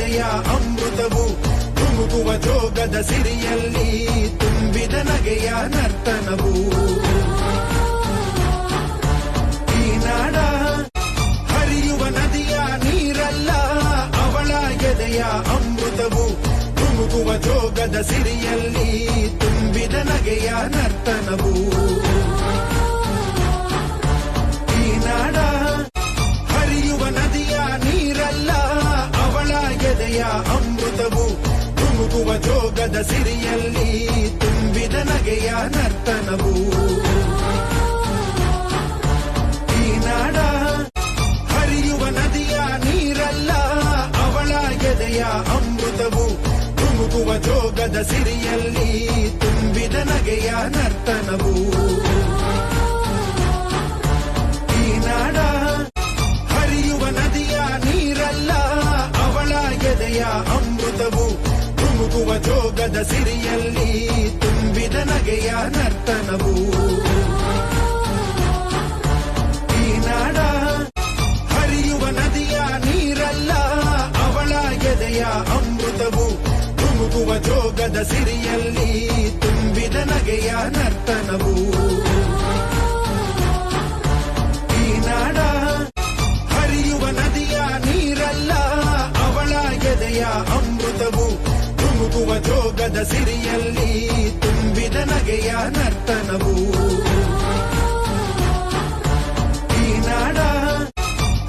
ಎದೆಯ ಅಮೃತವು ತುಮುಕುವ ಜೋಗದ ಸಿರಿಯಲ್ಲಿ ತುಂಬಿದ ನಗೆಯ ನರ್ತನವು. ಈ ನಾಡ ಹರಿಯುವ ನದಿಯ ನೀರಲ್ಲ, ಅವಳ ಎದೆಯ ಅಮೃತವು ತುಮುಕುವ ಜೋಗದ ಸಿರಿಯಲ್ಲಿ ತುಂಬಿದ ನಗೆಯ ನರ್ತನವು. ಎದೆಯ ಅಮೃತವು ತುಮುಕುವ ಜೋಗದ ಸಿರಿಯಲ್ಲಿ ತುಂಬಿದ ನಗೆಯ ನರ್ತನವು. ಈ ನಾಡ ಹರಿಯುವ ನದಿಯ ನೀರಲ್ಲ, ಅವಳ ಎದೆಯ ಅಮೃತವು ತುಮುಕುವ ಜೋಗದ ಸಿರಿಯಲ್ಲಿ ತುಂಬಿದ ನಗೆಯ ನರ್ತನವು. ತುಮುಕುವ ಜೋಗದ ಸಿರಿಯಲ್ಲಿ ತುಂಬಿದ ನಗೆಯ ನರ್ತನವು. ಈ ನಾಡ ಹರಿಯುವ ನದಿಯ ನೀರಲ್ಲ, ಅವಳ ಎದೆಯ ಅಮೃತವು ತುಮುಕುವ ಜೋಗದ ಸಿರಿಯಲ್ಲಿ ತುಂಬಿದ ನಗೆಯ ನರ್ತನವು. ಈ ನಾಡ ಹರಿಯುವ ನದಿಯ ನೀರಲ್ಲ, ಅವಳ ಎದೆಯ ಅಮೃತವು ತುಮುಕುವ ಜೋಗದ ಸಿರಿಯಲ್ಲಿ ತುಂಬಿದ ನಗೆಯ ನರ್ತನವು. ಈ ನಾಡ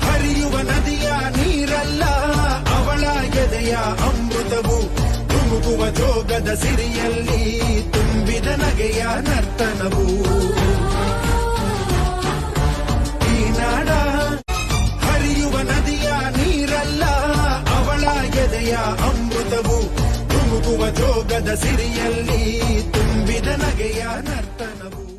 ಹರಿಯುವ ನದಿಯ ನೀರಲ್ಲ, ಅವಳ ಎದೆಯ ಅಮೃತವು ತುಮುಗುವ ಜೋಗದ ಸಿರಿಯಲ್ಲಿ ತುಂಬಿದ ನಗೆಯ ನರ್ತನವು. ಈ ನಾಡ ಹರಿಯುವ ನದಿಯ ನೀರಲ್ಲ, ಅವಳ ಎದೆಯ ಮೊಗದ ಸಿರಿಯಲ್ಲಿ ತುಂಬಿದ ನಗೆಯ ನರ್ತನವು.